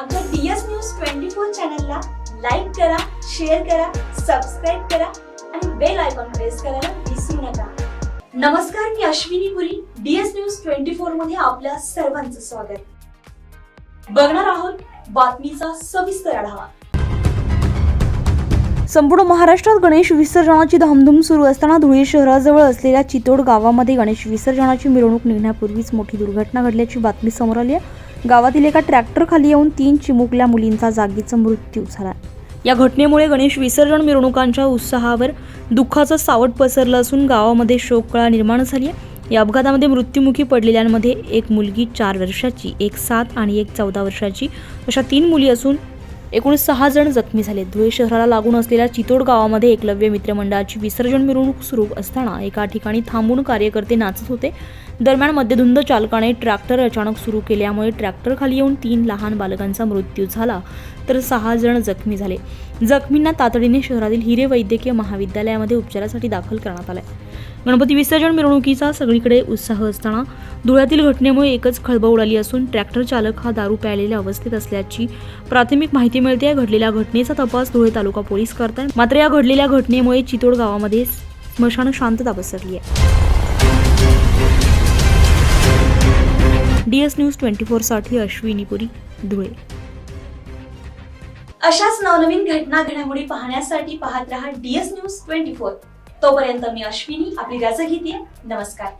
आमच्या DS news twenty four चॅनलला like करा शेअर करा सबस्क्राईब करा आणि बेल आयकॉन प्रेस करायला विसरू नका. नमस्कार मी Ashwini Puri DS news twenty फोरमध्ये आपल्या सर्वांचं स्वागत. बघणार आहोत बातमीचा सविस्तर आढावा. संपूर्ण महाराष्ट्रात गणेश विसर्जनाची धामधूम सुरू असताना धुळे शहराजवळ असलेल्या चितोड गावामध्ये गणेश विसर्जनाची मिरवणूक निघण्यापूर्वीच मोठी दुर्घटना घडल्याची बातमी समोर आली आहे. गावातील एका ट्रॅक्टरखाली येऊन तीन चिमुकल्या मुलींचा जागीचा मृत्यू झाला. या घटनेमुळे गणेश विसर्जन मिरवणुकांच्या उत्साहावर दुःखाचं सावट पसरलं असून गावामध्ये शोककळा निर्माण झाली आहे. या अपघातामध्ये मृत्युमुखी पडलेल्यांमध्ये एक मुलगी चार वर्षाची एक सात आणि एक चौदा वर्षाची. अशा तीन मुली असून एकूण सहा जण जखमी झाले. धुळे शहराला लागून असलेल्या चितोड गावामध्ये एकलव्य मित्रमंडळाची विसर्जन मिरवणूक सुरू असताना एका ठिकाणी थांबून कार्यकर्ते नाचत होते. दरम्यान मध्यधुंद चालकाने ट्रॅक्टर अचानक सुरू केल्यामुळे ट्रॅक्टरखाली येऊन तीन लहान बालकांचा मृत्यू झाला तर सहा जण जखमी झाले. जखमींना तातडीने शहरातील हिरे वैद्यकीय महाविद्यालयामध्ये उपचारासाठी दाखल करण्यात आले गणपती विसर्जन मिरवणुकीचा सगळीकडे उत्साह असताना धुळ्यातील घटनेमुळे एकच खळबळ उडाली असून ट्रॅक्टर चालक हा दारू प्यायलेल्या अवस्थेत असल्याची प्राथमिक माहिती मिळते आहे घडलेल्या घटनेचा तपास धुळे तालुका पोलीस करतात मात्र या घडलेल्या घटनेमुळे चितोड गावामध्ये स्मशान शांतता पसरली आहे. डी एस न्यूज ट्वेंटी फोरसाठी अश्विनी पुरी धुळे. अशाच नवनवीन घटना घडामोडी पाहण्यासाठी पाहत रहा डीएस न्यूज ट्वेंटी फोर तोपर्यंत मी अश्विनी आपली रजा घेते. नमस्कार.